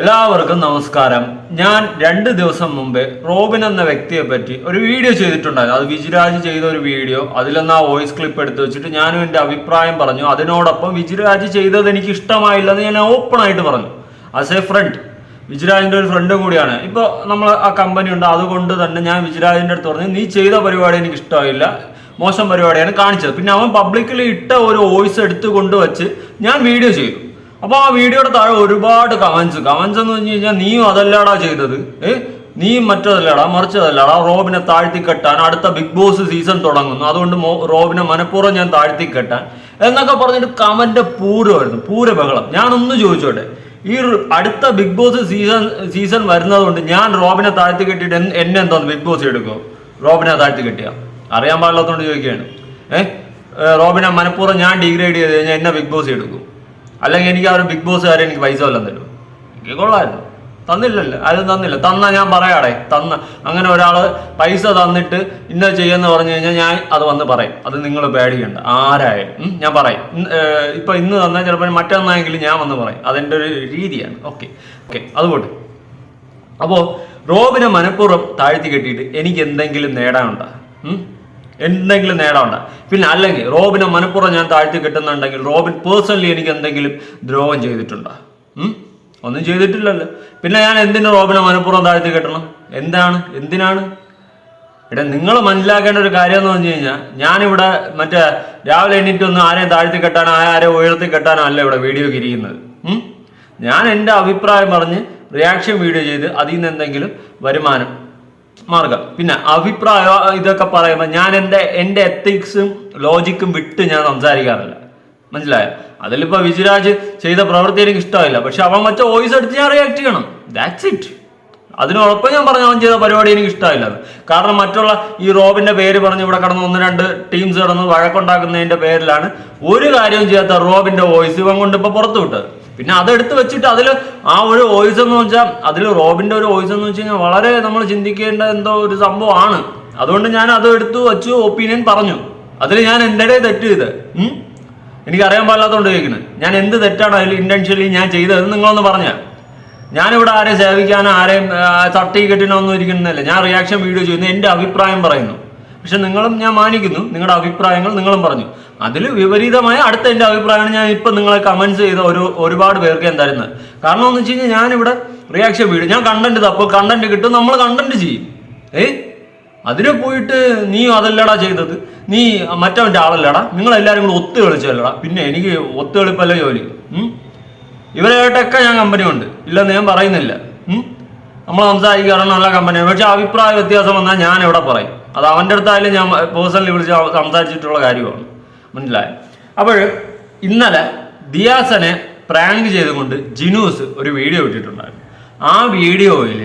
എല്ലാവർക്കും നമസ്കാരം. ഞാൻ രണ്ട് ദിവസം മുമ്പേ റോബിൻ എന്ന വ്യക്തിയെ പറ്റി ഒരു വീഡിയോ ചെയ്തിട്ടുണ്ടായിരുന്നു. അത് വിജിരാജ് ചെയ്ത ഒരു വീഡിയോ. അതിലൊന്ന് ആ വോയിസ് ക്ലിപ്പ് എടുത്തു വെച്ചിട്ട് ഞാനും എന്റെ അഭിപ്രായം പറഞ്ഞു. അതിനോടൊപ്പം വിജിരാജ് ചെയ്തത് എനിക്ക് ഇഷ്ടമായില്ലെന്ന് ഞാൻ ഓപ്പൺ ആയിട്ട് പറഞ്ഞു. ആസ് എ ഫ്രണ്ട് വിജിരാജിന്റെ ഒരു ഫ്രണ്ടും കൂടിയാണ്. ഇപ്പോൾ നമ്മൾ ആ കമ്പനി ഉണ്ട്. അതുകൊണ്ട് തന്നെ ഞാൻ വിജിരാജിന്റെ അടുത്ത് പറഞ്ഞു നീ ചെയ്ത പരിപാടി എനിക്ക് ഇഷ്ടമായില്ല. മോശം പരിപാടിയാണ് കാണിച്ചത്. പിന്നെ അവൻ പബ്ലിക്കിൽ ഇട്ട ഒരു വോയിസ് എടുത്തുകൊണ്ട് കൊണ്ടുവച്ച് ഞാൻ വീഡിയോ ചെയ്തു. അപ്പോൾ ആ വീഡിയോയുടെ താഴെ ഒരുപാട് കമന്റ്സ്. കമന്റ്സ് എന്ന് പറഞ്ഞു കഴിഞ്ഞാൽ നീയും അതല്ലാടാ ചെയ്തത്. ഏഹ് നീ മറ്റതല്ലടാ മറിച്ചതല്ലടാ. റോബിനെ താഴ്ത്തി കെട്ടാൻ അടുത്ത ബിഗ് ബോസ് സീസൺ തുടങ്ങുന്നു. അതുകൊണ്ട് റോബിനെ മനഃപൂർവം ഞാൻ താഴ്ത്തി കെട്ടാൻ എന്നൊക്കെ പറഞ്ഞിട്ട് കമന്റ് പൂരമായിരുന്നു. പൂര ബഹളം ഞാനൊന്ന് ചോദിച്ചോട്ടെ. ഈ അടുത്ത ബിഗ് ബോസ് സീസൺ സീസൺ വരുന്നതുകൊണ്ട് ഞാൻ റോബിനെ താഴ്ത്തി കെട്ടിയിട്ട് എന്നെ എന്തോന്ന് ബിഗ് ബോസ് എടുക്കുമോ റോബിനെ താഴ്ത്തി കെട്ടിയ അറിയാൻ പാടില്ലാത്തതുകൊണ്ട് ചോദിക്കുകയാണ്. ഏഹ് റോബിനെ മനഃപൂർവം ഞാൻ ഡിഗ്രേഡ് ചെയ്ത് കഴിഞ്ഞാൽ എന്നെ ബിഗ് ബോസ് എടുക്കും. അല്ലെങ്കിൽ എനിക്ക് ആ ഒരു ബിഗ് ബോസുകാരെ എനിക്ക് പൈസ വല്ലതും തരും എനിക്ക് കൊള്ളാമല്ലോ തന്നില്ലല്ലോ. ആരും തന്നില്ല. തന്ന ഞാൻ പറയാടെ. തന്ന. അങ്ങനെ ഒരാൾ പൈസ തന്നിട്ട് ഇന്ന ചെയ്യുമെന്ന് പറഞ്ഞു കഴിഞ്ഞാൽ ഞാൻ അത് വന്ന് പറയും. അത് നിങ്ങൾ പേടിക്കണ്ട. ആരായാലും. ഞാൻ പറയും. ഇപ്പം ഇന്ന് തന്നാൽ ചിലപ്പോൾ മറ്റന്നായെങ്കിലും ഞാൻ വന്ന് പറയും. അതെന്റെ ഒരു രീതിയാണ്. ഓക്കെ. ഓക്കെ. അതുകൊണ്ട് അപ്പോൾ റോബിനെ മനഃപൂർവം താഴ്ത്തി കെട്ടിയിട്ട് എനിക്ക് എന്തെങ്കിലും നേടാനുണ്ടോ? എന്തെങ്കിലും നേടാണ്ട് പിന്നെ അല്ലെങ്കിൽ റോബിനെ മനഃപൂർവം ഞാൻ താഴ്ത്തി കിട്ടുന്നുണ്ടെങ്കിൽ റോബിൻ പേഴ്സണലി എനിക്ക് എന്തെങ്കിലും ദ്രോഹം ചെയ്തിട്ടുണ്ടോ? ഒന്നും ചെയ്തിട്ടില്ലല്ലോ. പിന്നെ ഞാൻ എന്തിനു റോബിനെ മനഃപൂർവം താഴ്ത്തി കെട്ടണം? എന്താണ്? എന്തിനാണ്? ഇവിടെ നിങ്ങൾ മനസ്സിലാക്കേണ്ട ഒരു കാര്യം എന്ന് പറഞ്ഞു കഴിഞ്ഞാൽ ഞാനിവിടെ മറ്റേ രാവിലെ എണീറ്റ് ഒന്ന് ആരെയും താഴ്ത്തി കെട്ടാനോ ആരെയും ഉയർത്തി കെട്ടാനോ അല്ല ഇവിടെ വീഡിയോ ഇരിക്കുന്നത്. ഞാൻ എന്റെ അഭിപ്രായം പറഞ്ഞ് റിയാക്ഷൻ വീഡിയോ ചെയ്ത് അതിൽ നിന്ന് എന്തെങ്കിലും വരുമാനം മാർഗം. പിന്നെ അഭിപ്രായ ഇതൊക്കെ പറയുമ്പോൾ ഞാൻ എന്റെ എന്റെ എത്തിക്സും ലോജിക്കും വിട്ട് ഞാൻ സംസാരിക്കാറില്ല. മനസ്സിലായോ? അതിലിപ്പോൾ വിജുരാജ് ചെയ്ത പ്രവൃത്തി എനിക്ക് ഇഷ്ടമായില്ല. പക്ഷെ അവൻ വെച്ച വോയിസ് എടുത്ത് ഞാൻ റിയാക്ട് ചെയ്യണം. ദാറ്റ്സ് ഇറ്റ് അതിനോടൊപ്പം ഞാൻ പറഞ്ഞു അവൻ ചെയ്ത പരിപാടി എനിക്ക് ഇഷ്ടമായില്ല. കാരണം മറ്റുള്ള ഈ റോബിന്റെ പേര് പറഞ്ഞ് ഇവിടെ കടന്ന് ഒന്ന് രണ്ട് ടീംസ് കടന്ന് വഴക്കുണ്ടാക്കുന്നതിന്റെ പേരിലാണ് ഒരു കാര്യവും ചെയ്യാത്ത റോബിന്റെ വോയിസ് ഇവൻ കൊണ്ട് ഇപ്പൊ പുറത്തു വിട്ടത് പിന്നെ അതെടുത്ത് വെച്ചിട്ട് അതിൽ ആ ഒരു വോയിസ് എന്ന് വെച്ചാൽ അതിൽ റോബിന്റെ ഒരു വോയിസ് എന്ന് വെച്ച് കഴിഞ്ഞാൽ വളരെ നമ്മൾ ചിന്തിക്കേണ്ട എന്തോ ഒരു സംഭവമാണ്. അതുകൊണ്ട് ഞാൻ അത് എടുത്തു വെച്ചു ഒപ്പീനിയൻ പറഞ്ഞു. അതിൽ ഞാൻ എന്റെ തെറ്റ് ചെയ്ത്. ഉം? എനിക്ക് അറിയാൻ പാടില്ലാത്തതുകൊണ്ട് ചോദിക്കുന്നത് ഞാൻ എന്ത് തെറ്റാണ് അതിൽ ഇന്റൻഷ്യലി ഞാൻ ചെയ്തത് നിങ്ങളൊന്ന് പറഞ്ഞാൽ ഞാനിവിടെ ആരെയും സേവിക്കാനോ ആരെയും സർട്ടിഫിക്കറ്റിനോ ഒന്നും ഇരിക്കുന്നില്ല. ഞാൻ റിയാക്ഷൻ വീഡിയോ ചെയ്യുന്നു എന്റെ അഭിപ്രായം പറയുന്നു. പക്ഷെ നിങ്ങളും ഞാൻ മാനിക്കുന്നു. നിങ്ങളുടെ അഭിപ്രായങ്ങൾ നിങ്ങളും പറഞ്ഞു. അതിൽ വിപരീതമായ അടുത്ത എന്റെ അഭിപ്രായമാണ് ഞാൻ ഇപ്പം നിങ്ങളെ കമൻസ് ചെയ്ത ഒരു ഒരുപാട് പേർക്ക് ഞാൻ തരുന്നത് കാരണം എന്ന് വെച്ച് കഴിഞ്ഞാൽ ഞാനിവിടെ റിയാക്ഷൻ വീട് ഞാൻ കണ്ടന്റ് തപ്പോൾ കണ്ടന്റ് കിട്ടും നമ്മൾ കണ്ടന്റ് ചെയ്യും. ഏ? അതിന് പോയിട്ട് നീ അതല്ലടാ ചെയ്തത്. നീ മറ്റവന്റെ ആളല്ലടാ. നിങ്ങളെല്ലാവരും കൂടെ ഒത്തു കളിച്ചല്ലടാ. പിന്നെ എനിക്ക് ഒത്തു കളിപ്പല്ല ജോലി? ഇവരായിട്ടൊക്കെ ഞാൻ കമ്പനി ഉണ്ട് ഇല്ലെന്ന് ഞാൻ പറയുന്നില്ല? നമ്മൾ സംസാരിക്കാറുണ്ട് നല്ല കമ്പനിയാണ് പക്ഷെ അഭിപ്രായ വ്യത്യാസം വന്നാൽ ഞാൻ എവിടെ പറയും. അത് അവന്റെ അടുത്തായാലും ഞാൻ പേഴ്സണലി വിളിച്ച് സംസാരിച്ചിട്ടുള്ള കാര്യമാണ്. മനസ്സിലായ? അപ്പോൾ ഇന്നലെ ദിയാസനെ പ്രാങ്ക് ചെയ്തുകൊണ്ട് ജിനൂസ് ഒരു വീഡിയോ ഇട്ടിട്ടുണ്ടായിരുന്നു. ആ വീഡിയോയിൽ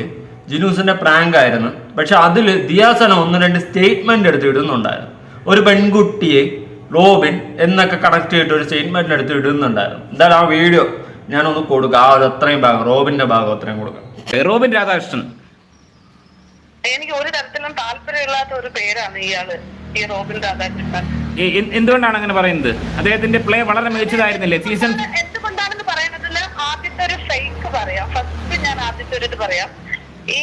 ജിനൂസിന്റെ പ്രാങ്ക് ആയിരുന്നു. പക്ഷെ അതിൽ ദിയാസനെ ഒന്ന് രണ്ട് സ്റ്റേറ്റ്മെന്റ് എടുത്ത് ഇടുന്നുണ്ടായിരുന്നു. ഒരു പെൺകുട്ടിയെ റോബിൻ എന്നൊക്കെ കണക്ട് ചെയ്തിട്ട് ഒരു സ്റ്റേറ്റ്മെന്റ് എടുത്ത് ഇടുന്നുണ്ടായിരുന്നു. എന്തായാലും ആ വീഡിയോ ഞാനൊന്ന് കൊടുക്കാം. ആ ഒരു അത്രയും ഭാഗം റോബിന്റെ ഭാഗം അത്രയും കൊടുക്കാം. റോബിൻ രാധാകൃഷ്ണൻ. എനിക്ക് ഒരു തരത്തിലും താല്പര്യമില്ലാത്ത ഒരു പേരാണ് ഇയാൾ ഈ റോബിൻ രാധാകൃഷ്ണൻ. എന്തുകൊണ്ടാണ് അങ്ങനെ പറയുന്നത്? അദ്ദേഹത്തിന്റെ പ്ലേ വളരെ മികച്ചതായിരുന്നില്ലേ? സീസൺ എന്തുകൊണ്ടാണെന്ന് പറയുന്നതിൽ ആദ്യത്തെ ഒരു ഫേക്ക് പറയാം. ഫസ്റ്റ് ഞാൻ ആദ്യത്തെ ഒരു ഇത് പറയാം. ഈ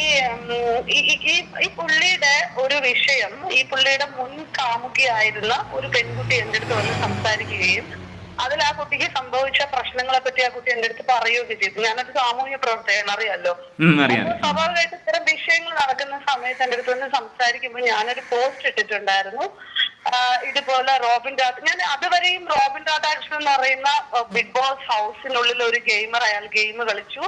ഈ ഈ- ഈ ഈ പുള്ളിയുടെ ഒരു വിഷയം ഈ പുള്ളിയുടെ മുൻ കാമുകിയായിരുന്ന ഒരു പെൺകുട്ടി എന്റെ അടുത്ത് വന്ന് സംസാരിക്കുകയും അതിൽ ആ കുട്ടിക്ക് സംഭവിച്ച പ്രശ്നങ്ങളെ പറ്റി ആ കുട്ടി എന്റെ അടുത്ത് പറയുകയൊക്കെ ചെയ്തു. ഞാനത് സാമൂഹ്യ പ്രവർത്തകൻ അറിയാലോ. സ്വാഭാവികമായിട്ട് ഇത്തരം വിഷയങ്ങൾ നടക്കുന്ന സമയത്ത് എന്റെ അടുത്ത് വന്ന് സംസാരിക്കുമ്പോൾ ഞാനൊരു പോസ്റ്റ് ഇട്ടിട്ടുണ്ടായിരുന്നു. ഇതുപോലെ റോബിൻ രാധ ഞാൻ അതുവരെയും റോബിൻ രാധാകൃഷ്ണൻ എന്ന് പറയുന്ന ബിഗ് ബോസ് ഹൗസിനുള്ളിൽ ഒരു ഗെയിമർ അയാൾ ഗെയിം കളിച്ചു.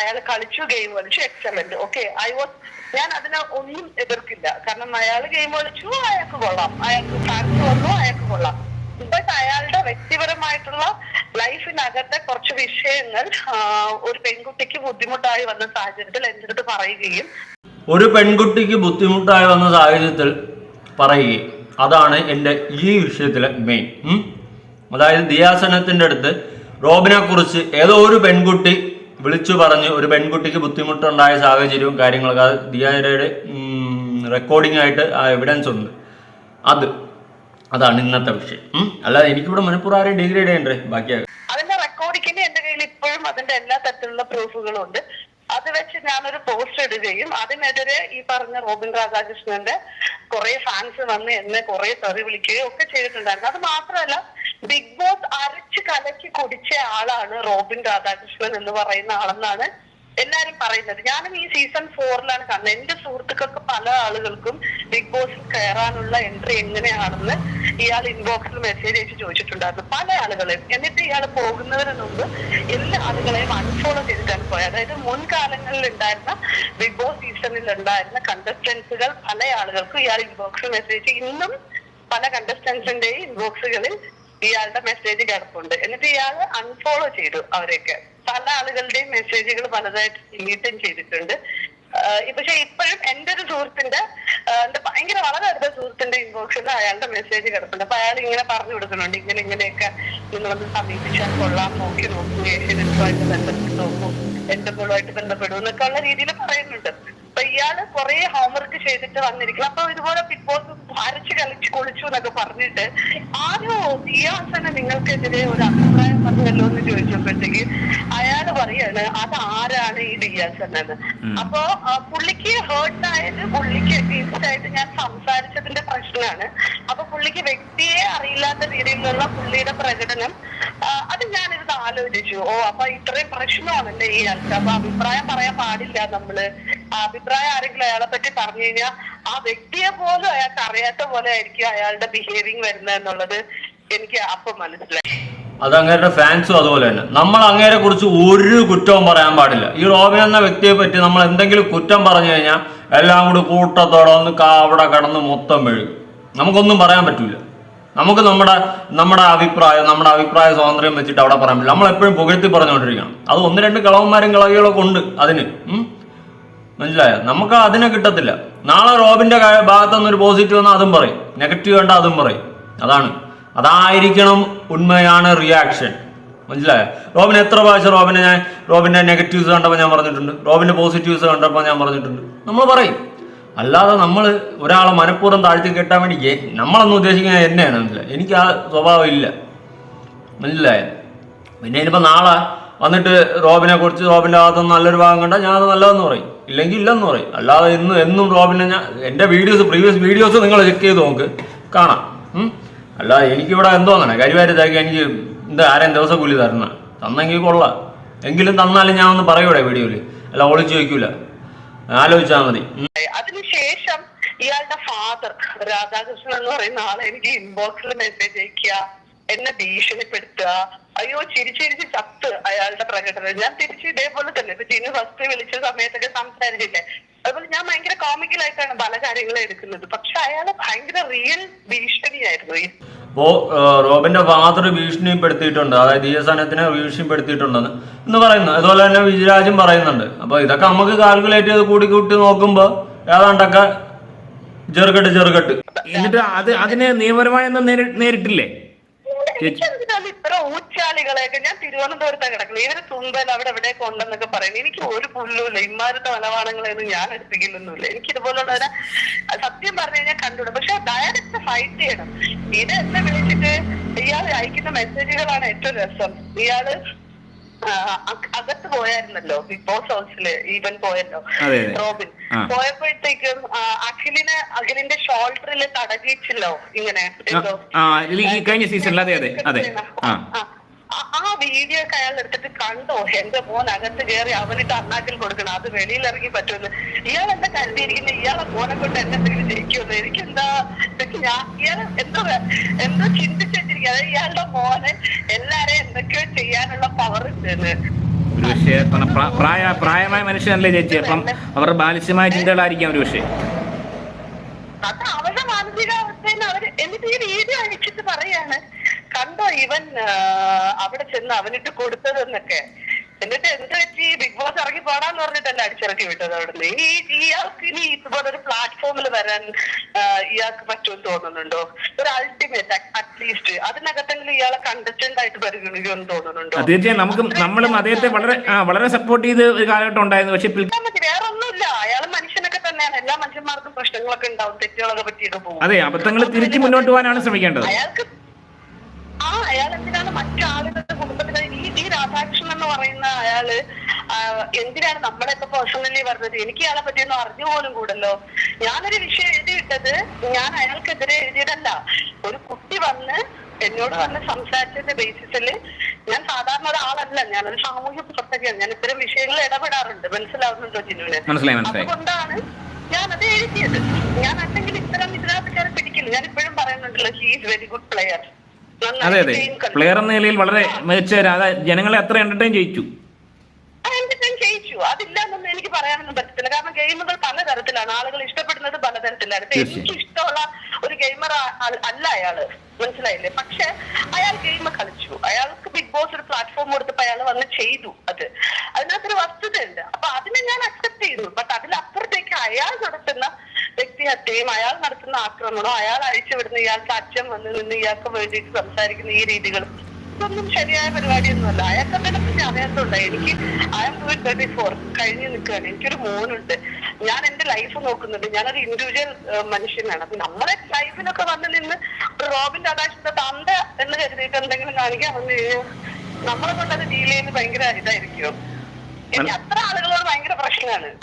അയാൾ കളിച്ചു ഗെയിം കളിച്ചു. എക്സലന്റ് ഓക്കെ ഐ വാസ് ഞാൻ അതിനെ ഒന്നും എതിർക്കില്ല. കാരണം അയാൾ ഗെയിം കളിച്ചു അയാൾക്ക് കൊള്ളാം. അയാൾക്ക് ഫാൻസ് വന്നു അയാൾക്ക് കൊള്ളാം. ബട്ട് അയാളുടെ വ്യക്തിപരമായിട്ടുള്ള ലൈഫിനകത്തെ കുറച്ച് വിഷയങ്ങൾ ഒരു പെൺകുട്ടിക്ക് ബുദ്ധിമുട്ടായി വന്ന സാഹചര്യത്തിൽ എന്റെ അടുത്ത് പറയുകയും ഒരു പെൺകുട്ടിക്ക് ബുദ്ധിമുട്ടായി വന്ന സാഹചര്യത്തിൽ പറയുകയും. അതാണ് എന്റെ ഈ വിഷയത്തിലെ മെയിൻ? അതായത് ദിയാസനത്തിന്റെ അടുത്ത് റോബിനെ കുറിച്ച് ഏതോ ഒരു പെൺകുട്ടി വിളിച്ചു പറഞ്ഞ് ഒരു പെൺകുട്ടിക്ക് ബുദ്ധിമുട്ടുണ്ടായ സാഹചര്യവും കാര്യങ്ങളൊക്കെ അത് ദിയാരയുടെ റെക്കോർഡിംഗ് ആയിട്ട് ആ എവിഡൻസ് ഉണ്ട്. അത് അതാണ് ഇന്നത്തെ വിഷയം? അല്ലാതെ എനിക്കിവിടെ മനഃപൂർവം ആരെയും ഡിഗ്രേഡ് ചെയ്യണ്ടേ? ബാക്കിയാകും അതിന്റെ റെക്കോർഡിങ്ങിന് എന്റെ കയ്യിൽ ഇപ്പോഴും അതിന്റെ എല്ലാ തരത്തിലുള്ള പ്രൂഫുകളും ഉണ്ട്. അത് വെച്ച് ഞാനൊരു പോസ്റ്റ് ഇടുകയും അതിനെതിരെ ഈ പറഞ്ഞ റോബിൻ രാധാകൃഷ്ണന്റെ കുറെ ഫാൻസ് വന്ന് എന്നെ കുറെ തെറി വിളിക്കുകയും ഒക്കെ ചെയ്തിട്ടുണ്ടായിരുന്നു. അത് മാത്രമല്ല ബിഗ് ബോസ് അരച്ച് കലക്കി കുടിച്ച ആളാണ് റോബിൻ രാധാകൃഷ്ണൻ എന്ന് പറയുന്ന ആളെന്നാണ് എല്ലാരും പറയുന്നത്. ഞാനും ഈ സീസൺ ഫോറിലാണ് കാണുന്നത്. എന്റെ സുഹൃത്തുക്കൾക്ക് പല ആളുകൾക്കും ബിഗ് ബോസിൽ കയറാനുള്ള എൻട്രി എങ്ങനെയാണെന്ന് ഇയാൾ ഇൻബോക്സിൽ മെസ്സേജ് അയച്ച് ചോദിച്ചിട്ടുണ്ടായിരുന്നു. പല ആളുകളെയും. എന്നിട്ട് ഇയാൾ പോകുന്നതിന് മുമ്പ് എല്ലാ ആളുകളെയും അൺഫോളോ ചെയ്തിട്ടാണ് പോയത്. അതായത് മുൻകാലങ്ങളിൽ ഉണ്ടായിരുന്ന ബിഗ് ബോസ് സീസണിൽ ഉണ്ടായിരുന്ന കണ്ടസ്റ്റൻസുകൾ പല ആളുകൾക്കും ഇയാൾ ഇൻബോക്സിൽ മെസ്സേജ് ഇന്നും പല കണ്ടസ്റ്റൻസിന്റെയും ഇൻബോക്സുകളിൽ ഇയാളുടെ മെസ്സേജ് കിടപ്പുണ്ട്. എന്നിട്ട് ഇയാൾ അൺഫോളോ ചെയ്തു അവരെയൊക്കെ. പല ആളുകളുടെയും മെസ്സേജുകൾ പലതായിട്ട് ഡിലീറ്റും ചെയ്തിട്ടുണ്ട്. പക്ഷെ ഇപ്പോഴും എന്റെ ഒരു സുഹൃത്തിന്റെ എന്റെ ഭയങ്കര വളരെ അടുത്ത സുഹൃത്തിന്റെ ഇൻബോക്സിൽ അയാളുടെ മെസ്സേജ് കിടപ്പുണ്ട്. അപ്പൊ അയാൾ ഇങ്ങനെ പറഞ്ഞു കൊടുക്കുന്നുണ്ട്. ഇങ്ങനെ ഇങ്ങനെയൊക്കെ നിങ്ങളൊന്ന് സമീപിച്ചാൽ കൊള്ളാം നോക്കി നോക്കൂ ഏഷ്യനെറ്റുമായിട്ട് ബന്ധപ്പെട്ട് നോക്കൂ എന്തെങ്കിലുമായിട്ട് ബന്ധപ്പെടൂ എന്നൊക്കെ ഉള്ള രീതിയിൽ പറയുന്നുണ്ട്. അപ്പൊ ഇയാൾ കുറെ ഹോംവർക്ക് ചെയ്തിട്ട് വന്നിരിക്കണം അപ്പൊ ഇതുപോലെ ബിഗ് ബോസ് അരച്ച് കളിച്ച് കൊളിച്ചു എന്നൊക്കെ പറഞ്ഞിട്ട് ആരോ ദിയാസന നിങ്ങൾക്കെതിരെ ഒരു അഭിപ്രായം പറഞ്ഞല്ലോ എന്ന് ചോദിച്ചപ്പോഴത്തേക്ക് അയാൾ പറയാണ് അത് ആരാണ് ഈ ദിയാസന എന്ന് അപ്പൊ പുള്ളിക്ക് ഹേർട്ടായത് പുള്ളിക്ക് ആയിട്ട് ഞാൻ സംസാരിച്ചതിന്റെ പ്രശ്നമാണ്. അപ്പൊ പുള്ളിക്ക് വ്യക്തിയെ അറിയില്ലാത്ത രീതിയിലുള്ള പുള്ളിയുടെ പ്രകടനം അത് ഞാനിത് ആലോചിച്ചു. ഓ അപ്പൊ ഇത്രയും പ്രശ്നമാണല്ലേ ഈ ആൾക്ക്? അപ്പൊ അഭിപ്രായം പറയാൻ പാടില്ല നമ്മൾ. അഭിപ്രായം ആരെങ്കിലും അയാളെ പറ്റി പറഞ്ഞു കഴിഞ്ഞാൽ ആ വ്യക്തിയെ പോലും അയാൾക്ക് അറിയാത്ത പോലെ ആയിരിക്കും അയാളുടെ ബിഹേവിങ് വരുന്നത് എന്നുള്ളത് എനിക്ക് അപ്പൊ മനസ്സിലായി. അത് അങ്ങേരുടെ ഫാൻസും അതുപോലെ തന്നെ. നമ്മൾ അങ്ങേരെ കുറിച്ച് ഒരു കുറ്റവും പറയാൻ പാടില്ല. ഈ റോബിൻ എന്ന വ്യക്തിയെ പറ്റി നമ്മൾ എന്തെങ്കിലും കുറ്റം പറഞ്ഞു കഴിഞ്ഞാൽ എല്ലാം കൂടി കൂട്ടത്തോടെ ഒന്ന് അവിടെ കടന്ന് മൊത്തം മെഴുകും. നമുക്കൊന്നും പറയാൻ പറ്റൂല. നമുക്ക് നമ്മുടെ നമ്മുടെ അഭിപ്രായം നമ്മുടെ അഭിപ്രായ സ്വാതന്ത്ര്യം വെച്ചിട്ട് അവിടെ പറയാൻ പറ്റില്ല. നമ്മൾ എപ്പോഴും പുകഴ്ത്തി പറഞ്ഞുകൊണ്ടിരിക്കണം. അത് ഒന്ന് രണ്ട് കളവന്മാരും കളവികളൊക്കെ ഉണ്ട് അതിന്. മനസ്സിലായോ? നമുക്ക് അതിനെ കിട്ടത്തില്ല. നാളെ റോബിന്റെ ഭാഗത്തുനിന്ന് ഒരു പോസിറ്റീവ് വന്നാൽ അതും പറയും. നെഗറ്റീവ് വേണ്ട അതും പറയും. അതാണ്. അതായിരിക്കണം ഉണ്മയാണ് റിയാക്ഷൻ മനസ്സിലായോ? റോബിൻ എത്ര പ്രാവശ്യം റോബിനെ ഞാൻ റോബിന്റെ നെഗറ്റീവ്സ് കണ്ടപ്പോൾ ഞാൻ പറഞ്ഞിട്ടുണ്ട്. റോബിന്റെ പോസിറ്റീവ്സ് കണ്ടപ്പോൾ ഞാൻ പറഞ്ഞിട്ടുണ്ട്. നമ്മൾ പറയും. അല്ലാതെ നമ്മൾ ഒരാളെ മനഃപൂർവം താഴ്ത്തി കെട്ടാൻ വേണ്ടി നമ്മളൊന്നും ഉദ്ദേശിക്കുന്നത് എന്നെയാണ്. മനസ്സിലായി? എനിക്ക് ആ സ്വഭാവം ഇല്ല. മനസ്സിലായോ? പിന്നെ ഇനിയിപ്പോൾ നാളെ വന്നിട്ട് റോബിനെ കുറിച്ച് റോബിന്റെ ഭാഗത്ത് നല്ലൊരു ഭാഗം കണ്ടാൽ ഞാൻ അത് നല്ലതെന്ന് പറയും. ഇല്ലെങ്കിൽ ഇല്ലെന്ന് പറയും. അല്ലാതെ ഇന്ന് എന്നും റോബിനെ ഞാൻ എന്റെ വീഡിയോസ് പ്രീവിയസ് വീഡിയോസ് നിങ്ങൾ ചെക്ക് ചെയ്ത് നോക്ക്. കാണാം? അല്ലാതെ എനിക്കിവിടെ എന്തോന്നാണ്? കരിവാരത്താക്കി എനിക്ക് എന്താ ആരെയും ദിവസം കൂലി തരണം? തന്നെങ്കിൽ കൊള്ളാം. എങ്കിലും തന്നാലും ഞാൻ ഒന്ന് പറയൂടെ വീഡിയോയിൽ അല്ല ഒളിച്ചു വയ്ക്കൂല ആലോചിച്ചാൽ മതി. അതിനുശേഷം ഇയാളുടെ ഫാദർ രാധാകൃഷ്ണൻ എന്ന് പറയുന്ന ആളെ എനിക്ക് ഇൻബോക്സിൽ മെസ്സേജ് അയക്കുക എന്നെ ഭീഷണിപ്പെടുത്തുക. അയ്യോ ചിരിച്ചിരിച്ച് ചത്ത് അയാളുടെ പ്രകടനം. ഞാൻ തിരിച്ച് ഇതേപോലെ തന്നെ ഇപ്പൊ ജിനു ഫസ്റ്റ് വിളിച്ച സമയത്തൊക്കെ സംസാരിച്ചില്ലേ? അതുപോലെ ഞാൻ ഭയങ്കര കോമിക്കലായിട്ടാണ് പല കാര്യങ്ങളും എടുക്കുന്നത്. പക്ഷെ അയാൾ ഭയങ്കര റിയൽ ഭീഷണിയായിരുന്നു. ഈ അപ്പോ റോബിന്റെ ഫാദർ ഭീഷണിപ്പെടുത്തിയിട്ടുണ്ട്. അതായത് ഈ സ്ഥാനത്തിനെ ഭീഷണിപ്പെടുത്തിയിട്ടുണ്ടെന്ന് എന്ന് പറയുന്നു. അതുപോലെ തന്നെ വിജയരാജും പറയുന്നുണ്ട്. അപ്പൊ ഇതൊക്കെ നമുക്ക് കാൽക്കുലേറ്റ് ചെയ്ത് കൂടി കൂട്ടി നോക്കുമ്പോ ഏതാണ്ടൊക്കെ ചെറുകെട്ട് ചെറുകെട്ട്. എന്നിട്ട് അത് അതിനെ നിയമപരമായൊന്നും നേരി നേരിട്ടില്ലേ? എനിക്കെന്തിനാണ് ഇത്ര ഊച്ചാലികളെയൊക്കെ ഞാൻ തിരുവനന്തപുരത്താണ് കിടക്കുന്നത്? ഇവർ തുമ്പൽ അവിടെ എവിടെ കൊണ്ടെന്നൊക്കെ പറയുന്നത്. എനിക്ക് ഒരു പുല്ലുമില്ല. ഇമാരുടെ വനവാണങ്ങളെയൊന്നും ഞാൻ എടുപ്പിക്കില്ലൊന്നുമില്ല എനിക്ക് ഇതുപോലുള്ളവരെ സത്യം പറഞ്ഞു കഴിഞ്ഞാൽ കണ്ടുവിടും പക്ഷെ ഡയറക്റ്റ് ഫൈറ്റ് ചെയ്യണം. ഇത് എന്നെ വിളിച്ചിട്ട് ഇയാൾ അയക്കുന്ന മെസ്സേജുകളാണ് ഏറ്റവും രസം. ഇയാൾ അകത്ത് പോയായിരുന്നല്ലോ. ബിഗ് ബോസ് ഹൗസിൽ ഈവൻ പോയല്ലോ. റോബിൻ. പോയപ്പോഴത്തേക്കും അഖിലിന് അഖിലിന്റെ ഷോൾഡറിൽ തടകിയിച്ചില്ലോ ഇങ്ങനെ കഴിഞ്ഞ സീസണിൽ അതെ അതെ അതെ. ആ വീഡിയോ ഒക്കെ അയാൾ എടുത്തിട്ട് കണ്ടോ? എന്റെ മോൻ അകത്ത് കയറി അവനിട്ട് അണ്ണാക്കിൽ കൊടുക്കണം. അത് വെളിയിൽ ഇറങ്ങി പറ്റുമെന്ന്. ഇയാൾ എന്താ കരുതിയിരിക്കുന്നത് ഇയാളെ മോനെ കൊണ്ട് എന്നെ എന്തെങ്കിലും ജയിക്കുമെന്ന്. എനിക്കെന്താ ഇയാൾ എന്തോ എന്തോ ചിന്തിച്ചിരിക്കുക അതായത് ഇയാളുടെ മോന് എല്ലാരെയും എന്തൊക്കെയോ ചെയ്യാനുള്ള പവർ ഉണ്ടെന്ന് ഒരു പക്ഷേ പ്ര- പ്ര- പ്രായ പ്രായമായ മനുഷ്യനല്ലേ ചേച്ചി. അപ്പം അവരുടെ ബാലിസ്യമായ ചിന്തകളായിരിക്കാം ഒരു പക്ഷേ അത് അവരുടെ മാനസികാവസ്ഥയിൽ അവർ എന്നിട്ട് ഈ വീഡിയോ അയച്ചിട്ട് പറയാണ്. കണ്ടോ ഇവൻ അവിടെ ചെന്ന് അവനിട്ട് കൊടുത്തതെന്നൊക്കെ. എന്നിട്ട് എന്ത് പറ്റി? ബിഗ് ബോസ് ഇറങ്ങി പോടാന്ന് പറഞ്ഞിട്ടല്ല അടിച്ചിറക്കി വിട്ടത് അവിടുന്ന്. ഈ- ഇയാൾക്ക് ഇനി ഇതുപോലെ ഒരു പ്ലാറ്റ്ഫോമിൽ വരാൻ ഇയാൾക്ക് പറ്റുമെന്ന് തോന്നുന്നുണ്ടോ? ഒരു അൾട്ടിമേറ്റ് അറ്റ്ലീസ്റ്റ് അതിനകത്തെങ്കിലും ഇയാളെ കണ്ടസ്റ്റന്റ് ആയിട്ട് പരിഗണിക്കുമെന്ന് തോന്നുന്നുണ്ടോ? തീർച്ചയായും നമുക്ക് നമ്മളും അദ്ദേഹത്തെ വളരെ വളരെ സപ്പോർട്ട് ചെയ്ത് ഒരു കാലഘട്ടം ഉണ്ടായിരുന്നു. പക്ഷെ വേറൊന്നുമില്ല മതി വേറെ ഒന്നുമില്ല അയാൾ മനുഷ്യനൊക്കെ തന്നെയാണ്. എല്ലാ മനുഷ്യന്മാർക്കും പ്രശ്നങ്ങളൊക്കെ ഉണ്ടാവും. തെറ്റുകളൊക്കെ പറ്റിയൊക്കെ പോകും. അതെ അബദ്ധങ്ങൾ തിരിച്ചു മുന്നോട്ട് പോകാനാണ് ശ്രമിക്കേണ്ടത്. അയാൾക്ക് ആ അയാൾ എന്തിനാണ് മറ്റാളുകളുടെ കുടുംബത്തിലെ ഈ ഈ രാധാകൃഷ്ണൻ എന്ന് പറയുന്ന അയാൾ എന്തിനാണ് നമ്മളെ ഇപ്പൊ പേഴ്സണലി പറഞ്ഞത്? എനിക്ക് അയാളെ പറ്റിയൊന്നും അറിഞ്ഞു പോലും കൂടല്ലോ. ഞാനൊരു വിഷയം എഴുതിയിട്ടത് ഞാൻ അയാൾക്കെതിരെ എഴുതിയതല്ല. ഒരു കുട്ടി വന്ന് എന്നോട് വന്ന് സംസാരിച്ചതിന്റെ ബേസിസിൽ ഞാൻ സാധാരണ ഒരാളല്ല. ഞാനൊരു സാമൂഹ്യ പ്രവർത്തകയാണ്. ഞാൻ ഇത്തരം വിഷയങ്ങളിൽ ഇടപെടാറുണ്ട്. മനസ്സിലാവുന്നുണ്ടോ ജിനുവിന്? അതുകൊണ്ടാണ് ഞാൻ അത് എഴുതിയത്. ഞാൻ അല്ലെങ്കിൽ ഇത്തരം ഇതിനകത്ത് കയറി പിടിക്കില്ല. ഞാൻ ഇപ്പോഴും പറയുന്നുണ്ടല്ലോ he is very good player അതെ അതെ. പ്ലെയർ എന്ന നിലയിൽ വളരെ മികച്ച ജനങ്ങളെ അത്ര എന്റർടൈൻ ചെയ്യിച്ചു എന്റർടൈൻ ചെയ്യിച്ചു അതില്ല എന്നൊന്നും എനിക്ക് പറയാനൊന്നും പറ്റത്തില്ല കാരണം ഗെയിമുകൾ പലതരത്തിലാണ് ആളുകൾ ഇഷ്ടപ്പെടുന്നത് പലതരത്തിലാണ്. എനിക്ക് ഇഷ്ടമുള്ള ഒരു ഗെയിമർ അല്ല അയാൾ. മനസ്സിലായില്ലേ? പക്ഷെ അയാൾ ഗെയിം കളിച്ചു. അയാൾക്ക് ബിഗ് ബോസ് ഒരു പ്ലാറ്റ്ഫോം കൊടുത്തപ്പോ അയാൾ വന്ന് ചെയ്തു അത്. അതിനകത്തൊരു വസ്തുതയുണ്ട് അപ്പൊ അതിനെ ഞാൻ അക്സെപ്റ്റ് ചെയ്തു. ബട്ട് അതിലപ്പുറത്തേക്ക് അയാൾ നടത്തുന്ന വ്യക്തിഹത്യയും അയാൾ നടത്തുന്ന ആക്രമണവും അയാൾ അഴിച്ചുവിടുന്ന ഇയാൾക്ക് അച്ഛൻ വന്ന് നിന്ന് ഇയാൾക്ക് വേണ്ടിയിട്ട് സംസാരിക്കുന്ന ഈ രീതികൾ ഇതൊന്നും ശരിയായ പരിപാടിയൊന്നുമല്ല. അയാൾക്ക് അതിനെ പറ്റി അറിയാത്തതുണ്ട് എനിക്ക്. I'm doing thirty four കഴിഞ്ഞ് നിൽക്കുകയാണ്. എനിക്കൊരു മോനുണ്ട്. ഞാൻ എന്റെ ലൈഫ് നോക്കുന്നുണ്ട്. ഞാനൊരു ഇൻഡിവിജ്വൽ മനുഷ്യനാണ്. അപ്പൊ നമ്മളെ ലൈഫിലൊക്കെ വന്ന് നിന്ന് ഒരു റോബിൻ രാധാകൃഷ്ണന്റെ തന്ത എന്ന് കരുതിയിട്ട് എന്തെങ്കിലും കാണിക്കാൻ വന്നു കഴിഞ്ഞാൽ നമ്മളെ കൊണ്ട് അത് ഡീൽ ചെയ്യുന്നത് ഭയങ്കര ഇതായിരിക്കും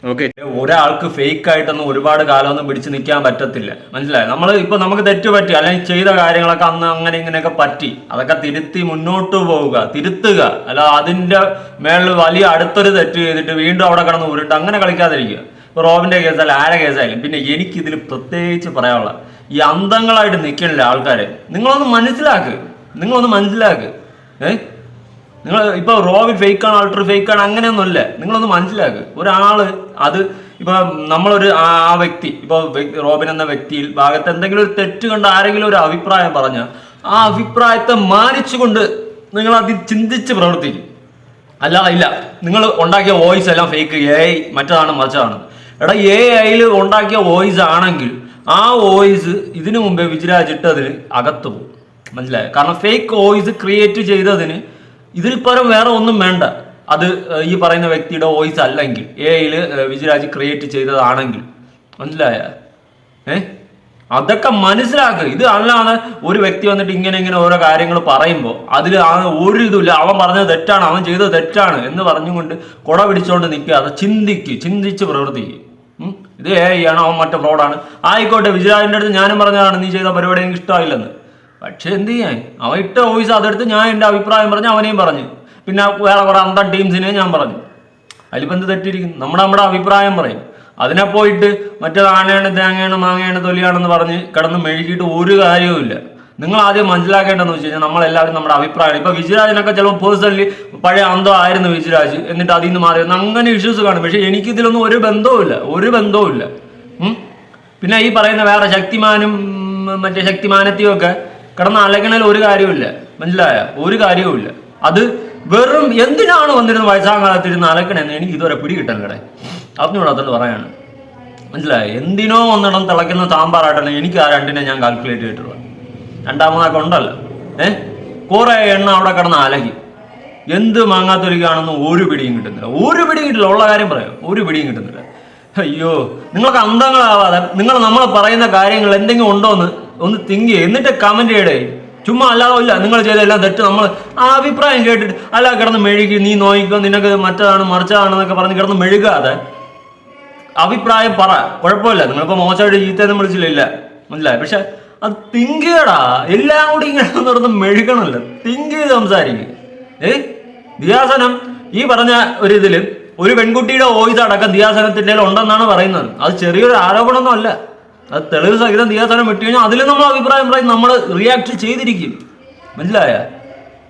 ഓക്കെ ഒരാൾക്ക് ഫേക്ക് ആയിട്ടൊന്നും ഒരുപാട് കാലമൊന്നും പിടിച്ചു നിൽക്കാൻ പറ്റത്തില്ല. മനസ്സിലായി? നമ്മൾ ഇപ്പൊ നമുക്ക് തെറ്റ് പറ്റി അല്ലെങ്കിൽ ചെയ്ത കാര്യങ്ങളൊക്കെ അന്ന് അങ്ങനെ ഇങ്ങനെയൊക്കെ പറ്റി. അതൊക്കെ തിരുത്തി മുന്നോട്ട് പോവുക തിരുത്തുക. അല്ല അതിന്റെ മേളിൽ വലിയ അടുത്തൊരു തെറ്റ് ചെയ്തിട്ട് വീണ്ടും അവിടെ കിടന്ന് ഉരുട്ട് അങ്ങനെ കളിക്കാതിരിക്കുക. ഇപ്പൊ റോബിന്റെ കേസായാലും ആരെ കേസായാലും പിന്നെ എനിക്ക് ഇതിൽ പ്രത്യേകിച്ച് പറയാനുള്ള ഈ അന്തങ്ങളായിട്ട് നിൽക്കണില്ല ആൾക്കാരെ. നിങ്ങളൊന്ന് മനസ്സിലാക്ക്. നിങ്ങളൊന്ന് മനസ്സിലാക്ക്. ഏഹ് നിങ്ങൾ ഇപ്പൊ റോബിൻ ഫേക്ക് ആണ് അൾട്ര ഫേക്ക് ആണ് അങ്ങനെയൊന്നുമല്ല. നിങ്ങളൊന്ന് മനസ്സിലാക്കുക ഒരാൾ അത് ഇപ്പൊ നമ്മളൊരു ആ വ്യക്തി ഇപ്പൊ റോബിൻ എന്ന വ്യക്തിയിൽ ഭാഗത്ത് എന്തെങ്കിലും ഒരു തെറ്റ് കണ്ട് ആരെങ്കിലും ഒരു അഭിപ്രായം പറഞ്ഞ ആ അഭിപ്രായത്തെ മാനിച്ചുകൊണ്ട് നിങ്ങൾ അതിൽ ചിന്തിച്ച് പ്രവർത്തിക്കും. അല്ല ഇല്ല. നിങ്ങൾ ഉണ്ടാക്കിയ വോയിസ് എല്ലാം ഫേക്ക് എ ഐ മറ്റതാണ് മറിച്ചതാണ് എടാ എ ഐയിൽ ഉണ്ടാക്കിയ വോയിസ് ആണെങ്കിൽ ആ വോയിസ് ഇതിനു മുമ്പേ വിജിരാജ് അതിന് അകത്തു പോകും. മനസ്സിലായോ? കാരണം ഫേക്ക് വോയിസ് ക്രിയേറ്റ് ചെയ്തതിന് ഇതിൽ പരം വേറെ ഒന്നും വേണ്ട. അത് ഈ പറയുന്ന വ്യക്തിയുടെ വോയിസ് അല്ലെങ്കിൽ എ ഐയിൽ വിജിരാജ് ക്രിയേറ്റ് ചെയ്തതാണെങ്കിൽ. മനസ്സിലായ? ഏ? അതൊക്കെ മനസ്സിലാക്കുക ഇത് അല്ലാതെ ഒരു വ്യക്തി വന്നിട്ട് ഇങ്ങനെ ഇങ്ങനെ ഓരോ കാര്യങ്ങൾ പറയുമ്പോൾ അതിൽ ആ ഒരു ഇതുമില്ല അവൻ പറഞ്ഞത് തെറ്റാണ് അവൻ ചെയ്തത് തെറ്റാണ് എന്ന് പറഞ്ഞുകൊണ്ട് കുട പിടിച്ചുകൊണ്ട് നിൽക്കാതെ ചിന്തിക്ക് ചിന്തിച്ച് പ്രവർത്തിക്കുക. ഇത് ഏ ആണ് അവൻ മറ്റേ ഫ്രോഡാണ് ആയിക്കോട്ടെ വിജയാജിന്റെ അടുത്ത് ഞാനും പറഞ്ഞതാണ് നീ ചെയ്ത പരിപാടി എനിക്ക് ഇഷ്ടമായില്ലെന്ന്. പക്ഷെ എന്ത് ചെയ്യാൻ? അവൻ ഇട്ട വോയിസ് അതെടുത്ത് ഞാൻ എന്റെ അഭിപ്രായം പറഞ്ഞ് അവനെയും പറഞ്ഞു. പിന്നെ വേറെ കുറെ അന്തം ടീംസിനെ ഞാൻ പറഞ്ഞു. അതിലിപ്പോൾ എന്ത് തെറ്റിയിരിക്കുന്നു? നമ്മുടെ നമ്മുടെ അഭിപ്രായം പറയും. അതിനെ പോയിട്ട് മറ്റേ ആനയാണ് തേങ്ങയാണ് മാങ്ങയാണ് തൊലിയാണെന്ന് പറഞ്ഞ് കിടന്ന് മെഴുകിയിട്ട് ഒരു കാര്യവുമില്ല നിങ്ങൾ ആദ്യം മനസ്സിലാക്കേണ്ടതെന്ന് വെച്ച് കഴിഞ്ഞാൽ നമ്മളെല്ലാവരും നമ്മുടെ അഭിപ്രായം ഇപ്പൊ വിജയരാജിനൊക്കെ ചിലപ്പോൾ പേഴ്സണലി പഴയ അന്തം ആയിരുന്നു വിജയരാജ് എന്നിട്ട് അതിൽ നിന്ന് മാറി. അങ്ങനെ ഇഷ്യൂസ് കാണും. പക്ഷെ എനിക്ക് ഇതിലൊന്നും ഒരു ബന്ധവുമില്ല ഒരു ബന്ധവുമില്ല. പിന്നെ ഈ പറയുന്ന വേറെ ശക്തിമാനും മറ്റേ ശക്തിമാനത്തെയും ഒക്കെ കിടന്ന് അലകണൽ ഒരു കാര്യവുമില്ല. മനസ്സിലായ? ഒരു കാര്യവുമില്ല. അത് വെറും എന്തിനാണ് വന്നിരുന്ന വയസ്സാം കാലത്തിരുന്ന് അലക്കണെന്ന് എനിക്ക് ഇതുവരെ പിടികിട്ടല്ലേ അതുകൊണ്ട് പറയാണ്. മനസ്സിലായ? എന്തിനോ വന്നിടം തിളയ്ക്കുന്ന സാമ്പാറായിട്ടല്ല എനിക്ക് ആ രണ്ടിനെ ഞാൻ കാൽക്കുലേറ്റ് ചെയ്തിട്ടുള്ളത്. രണ്ടാമതൊക്കെ ഉണ്ടല്ലോ. ഏഹ് കുറെ എണ്ണ അവിടെ കിടന്ന് അലകി. എന്ത് മാങ്ങാത്തൊലിക്കാണെന്ന് ഒരു പിടിയും കിട്ടുന്നില്ല. ഒരു പിടിയും കിട്ടില്ല. ഉള്ള കാര്യം പറയാം. ഒരു പിടിയും കിട്ടുന്നില്ല. അയ്യോ നിങ്ങൾക്ക് അന്തങ്ങളാവാതെ നിങ്ങൾ നമ്മൾ പറയുന്ന കാര്യങ്ങൾ എന്തെങ്കിലും ഉണ്ടോ എന്ന് ഒന്ന് തിങ്ക് ചെയ്യുക എന്നിട്ട് കമന്റ് ചെയ്യടേ ചുമ്മാ അല്ലാതെ നിങ്ങൾ ചെയ്ത എല്ലാം തെറ്റ്. നമ്മൾ ആ അഭിപ്രായം കേട്ടിട്ട് അല്ല കിടന്ന് മെഴുകി നീ നോയിക്കോ നിനക്ക് മറ്റതാണ് മറിച്ചതാണെന്നൊക്കെ പറഞ്ഞ് കിടന്ന് മെഴുകാതെ അഭിപ്രായം പറ. കുഴപ്പമില്ല. നിങ്ങളിപ്പോ മോശമായിട്ട് ചീത്തയൊന്നും വിളിച്ചില്ല മനസ്സിലായി? പക്ഷെ അത് തിങ്ക് ചെയ്യടാ. എല്ലാം കൂടി ഇങ്ങനെ നടന്ന് മെഴുകണമല്ലോ തിങ്ക് ചെയ്ത് സംസാരിക്കും. ഏ ദിയാസനം ഈ പറഞ്ഞ ഒരു ഇതിൽ ഒരു പെൺകുട്ടിയുടെ ഓയിസ് അടക്കം ദിയാസനത്തിന്റെ ഉണ്ടെന്നാണ് പറയുന്നത്. അത് ചെറിയൊരു ആരോപണമൊന്നും അല്ല അത് തെളിവ് സഹിതം ദിയാസനം വിട്ടു കഴിഞ്ഞാൽ അതിൽ നമ്മൾ അഭിപ്രായം പറയും നമ്മൾ റിയാക്ട് ചെയ്തിരിക്കും. മനസ്സിലായ?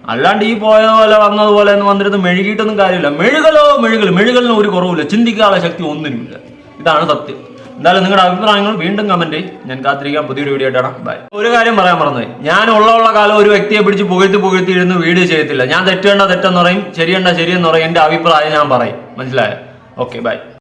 അല്ലാണ്ട് ഈ പോയ പോലെ വന്നതുപോലെ എന്ന് വന്നിരുന്ന് മെഴുകിയിട്ടൊന്നും കാര്യമില്ല. മെഴുകലോ മെഴുകൽ മെഴുകലിന് ഒരു കുറവില്ല ചിന്തിക്കാനുള്ള ശക്തി ഒന്നിനുമില്ല. ഇതാണ് സത്യം. എന്തായാലും നിങ്ങളുടെ അഭിപ്രായങ്ങൾ വീണ്ടും കമന്റ് ഞാൻ കാത്തിരിക്കാം. പുതിയൊരു വീഡിയോ ആയിട്ടാണ് ബൈ ഒരു കാര്യം പറയാൻ മറന്നുപോയി. ഞാൻ ഉള്ള ഉള്ള കാലം ഒരു വ്യക്തിയെ പിടിച്ച് പുകഴ്ത്തി പുകഴ്ത്തി ഇരുന്ന് വീഡിയോ ചെയ്യത്തില്ല. ഞാൻ തെറ്റേണ്ട തെറ്റെന്ന് പറയും ശരിയേണ്ട ശരിയെന്ന് പറയും. എന്റെ അഭിപ്രായം ഞാൻ പറയും. മനസ്സിലായോ? Okay bye